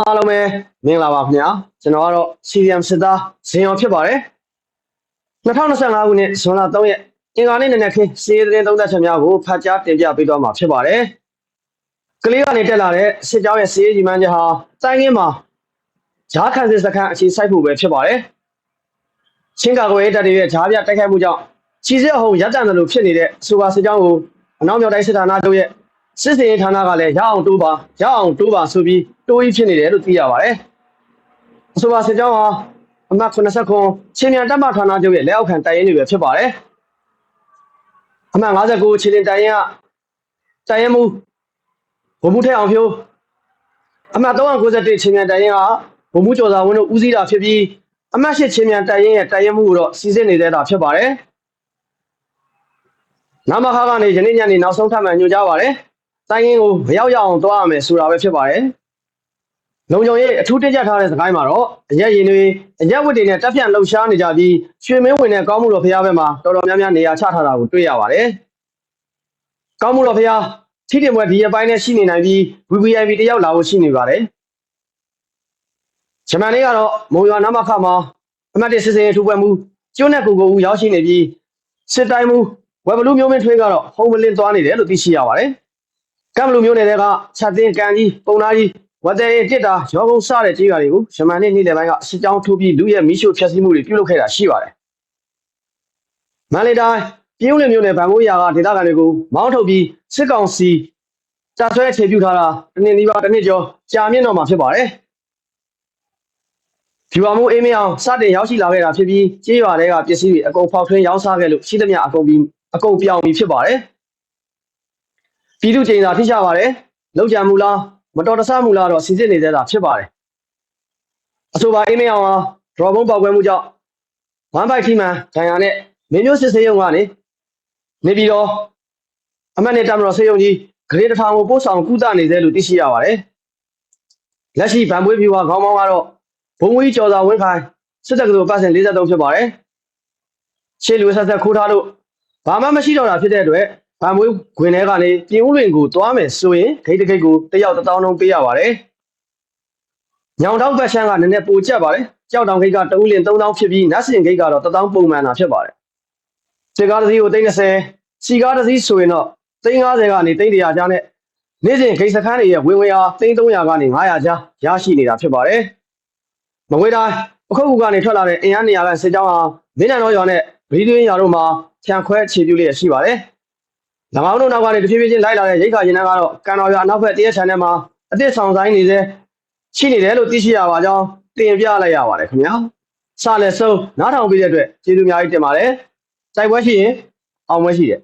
အားလုံးပဲမင်္ဂလာပါခင်ဗျာကျွန်တော်ကတော့ CDM စစ်သားဇင်အောင်ဖြစ်ပါတယ်2025ခုနှစ်ဇွန်လ3ရက်အင်္ဂါနေ့နံနက်ခင်းစီးရီးသတင်းသုံးသပ်ချက်များကိုဖတ်ကြားတင်ပြပေးသွားမှာဖြစ်ပါတယ်ကလေးကနေတက်လာတဲ့စစ်ကြောင်းရဲ့စီးရီးကြီးမှန်းချက်ဟာတိုင်းရင်းမှာဂျားခန့်စစ်စခန်းအခြေစိုက်ဖို့ပဲဖြစ်ပါတယ်ချင်းကာကွယ်ရေးတပ်တွေရဲ့ဂျားပြတိုက်ခိုက်မှုကြောင့်ချီစက်ဟုံရပ်တန့်တယ်လို့ဖြစ်နေတဲ့ဆိုပါစစ်ကြောင်းကိုအနောက်မြောက်တိုင်းစစ်ဌာနချုပ်ရဲ့ စစ်စင်ရေးဌာနကလည်းရအောင်တိုးပါရအောင်တိုးပါဆိုပြီးတိုးကြီးဖြစ်နေတယ်လို့သိရပါတယ်အဆိုပါစစ်ကြောင်းဟာအမှတ်89ချင်းမြန်တပ်မဌာနချုပ်ရဲ့လက်အောက်ခံတိုင်ရင်တွေပဲဖြစ်ပါတယ်အမှတ်59ချင်းရင်တိုင်ရင်ကတိုင်ရင်မူဘုံမှုထက်အောင်ဖြိုးအမှတ်391ချင်းမြန်တိုင်ရင်ကဘုံမှုကျော်စာဝင်းတို့ဦးစီးတာဖြစ်ပြီးအမှတ်8ချင်းမြန်တိုင်ရင်ရဲ့တိုင်ရင်မှုကိုတော့စီစစ်နေတဲ့တာဖြစ်ပါတယ်နမခကနေယနေ့ညနေနောက်ဆုံးထပ်မံညွှန်ကြားပါတယ်။ တိုင်းရင်းကိုမရောက်ရအောင်သွားရမယ်ဆိုတာပဲဖြစ်ပါတယ်။လုံခြုံရေးအထူးတင်ကြပ်ထားတဲ့စကိုင်းမှာတော့အရက်ရင်တွေအရက်ဝတ်တွေနဲ့တက်ပြန့်လှုပ်ရှားနေကြပြီးရွှေမင်းဝင်တဲ့ကောင်းမှုတော်ဖရားဘက်မှာတော်တော်များများနေရာချထားတာကိုတွေ့ရပါတယ်။ကောင်းမှုတော်ဖရားထိတင်ပွဲဒီရက်ပိုင်းနဲ့ရှိနေနိုင်ပြီး VVIP တယောက်လာဖို့ရှိနေပါတယ်။ဂျမန်လေးကတော့မုံရွာနမခမှာအမှတ်၁စစ်စင်ရေးထူပွဲမှုကျွန်းနဲ့ကိုကိုဦးရောက်ရှိနေပြီးစစ်တိုင်းမှုဝက်ဘလူးမျိုးမင်းထွေးကတော့ဟုံမလင်းသွားနေတယ်လို့သိရှိရပါတယ်။ ကမ်ဘလူးမျိုးနယ်တွေကချက်တင်ကန်ကြီးပုံနာကြီးဝတ်တဲ့တစ်တာရောကုန်းစတဲ့ကြေးရွာတွေကိုဂျမန်နေ့နေ့လယ်ပိုင်းကစစ်ကြောင်းထိုးပြီးလူရဲ့မိရှုဖျက်ဆီးမှုတွေပြုလုပ်ခဲ့တာရှိပါတယ်။မန္တလေးတိုင်းပြည်ဦးလွင်မျိုးနယ်ဗန်ကိုးရာကဒေသခံတွေကိုမောင်းထုတ်ပြီးစစ်ကောင်စီတပ်ဆွဲအခြေပြုထားတာတစ်နှစ်နီးပါးတစ်နှစ်ကျော်ကြာမြင့်တော့မှာဖြစ်ပါတယ်။ဖြူအောင်မှုအေးမင်းအောင်စတင်ရောက်ရှိလာခဲ့တာဖြစ်ပြီးကြေးရွာတွေကပစ္စည်းတွေအကုန်ဖောက်ထွင်းရောင်းစားခဲ့လို့ရှိသမျှအကုန်ပြီးအကုန်ပြောင်းပြီးဖြစ်ပါတယ်။ ပြည်သူ့ကျင်းသာထိရှပါတယ်။လောက်ကြံမူလားမတော်တဆမှုလားတော့စီစစ်နေသေးတာဖြစ်ပါတယ်။အဆိုပါအေးမင်းအောင်ဟာဒရော်ဘုံပေါက်ကွဲမှုကြောင့်ဝမ်ဘိုက်ထီမန်ဒဏ်ရာနဲ့မင်းမျိုးစစ်စေးရုံကနေနေပြီးတော့အမတ်နဲ့တမတော်စေးရုံကြီးဂရေတစ်ထောင်ကိုပို့ဆောင်ကုသနေသေးလို့သိရှိရပါတယ်။လက်ရှိဗန်ပွေးဖြူဟာခေါင်းပေါင်းကတော့ဘုံဝီကျော်စာဝင်းခိုင်စစ်တပ်ကတော်ပတ်စင်43ဖြစ်ပါတယ်။ရှေ့လူဆက်ဆက်ခိုးထားလို့ဘာမှမရှိတော့တာဖြစ်တဲ့အတွက် ဗန်မွေးခွင်ထဲကနေပြင်ဦးလွင်ကိုသွားမယ်ဆိုရင်ဂိတ်တဂိတ်ကိုတယောက်တစ်တောင်းလုံးပေးရပါတယ်။ညောင်တောက်ဘက်ရှမ်းကနည်းနည်းပိုကျက်ပါတယ်။ကြောက်တောင်ဂိတ်ကတဦးလင်3000ဖြစ်ပြီးနတ်စင်ဂိတ်ကတော့1000ပုံမှန်တာဖြစ်ပါတယ်။စစ်ကားတစ်စီးကို330စီကားတစ်စီးဆိုရင်တော့350ကနေ300ကြားနဲ့နေ့စဉ်ဂိတ်စခန်းတွေရဲ့ဝင်ဝင်အား300ကနေ900ကြားရရှိနေတာဖြစ်ပါတယ်။မကွေးတိုင်းအခုခုကနေထွက်လာတဲ့အင်အားနေရာကစစ်ကြောင်းဟာမင်းနံတော်ရွာနဲ့ဗီဒီယိုရွာတို့မှာခြံခွဲခြေပြုလျက်ရှိပါတယ်။၎ င်းတို့နောက်ကနေတဖြည်းဖြည်းချင်းလိုက်လာတဲ့ရိတ်ခါရင်နှန်းကတော့ကန်တော်ရွာအနောက်ဘက်တရက်ချန်ထဲမှာအစ်စ်ဆောင်ဆိုင်နေစေရှိနေတယ်လို့သိရှိရပါကြောင်းတင်ပြလိုက်ရပါတယ်ခင်ဗျာ။စလည်းဆုံးနားထောင်ပြီးတဲ့အတွက်ကျေးဇူးအများကြီးတင်ပါတယ်။စိုက်ပွဲရှိရင်အောင်ပွဲရှိတယ်